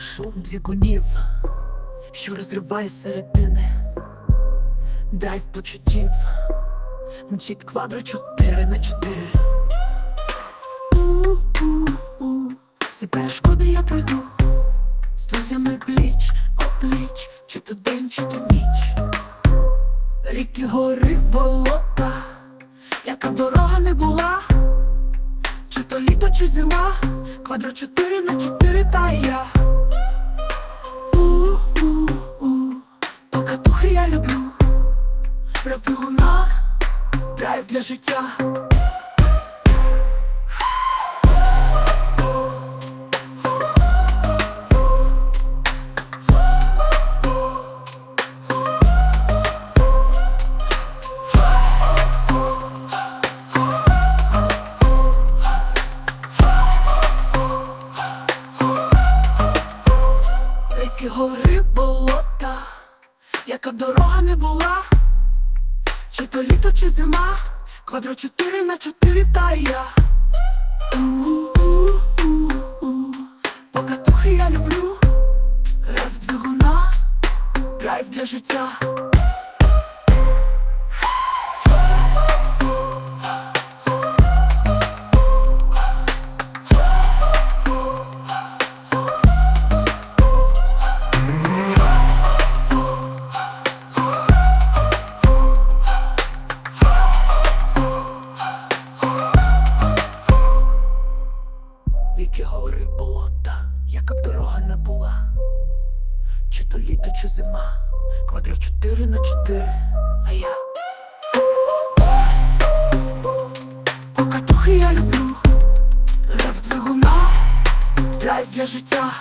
Шум двигунів, що розриває середини, драйв почуттів, мчить квадро 4 на 4 У-у-у, перешкоди я пройду, з друзями пліч, опліч, чи то день, чи то ніч. Ріки, гори, болота, яка б дорога не була, чи то літо, чи зима, квадро 4 на 4 та я. Прав драйв для життя. Гори, болота, яка дорога не була, то літо, чи зима, квадро 4 на 4 та я. Покатухи я люблю, рев двигуна, драйв для життя. Була, чи то літо, чи зима, квадрат 4 на 4, а я. Покатухи я люблю, рев двигуна, драйв для життя.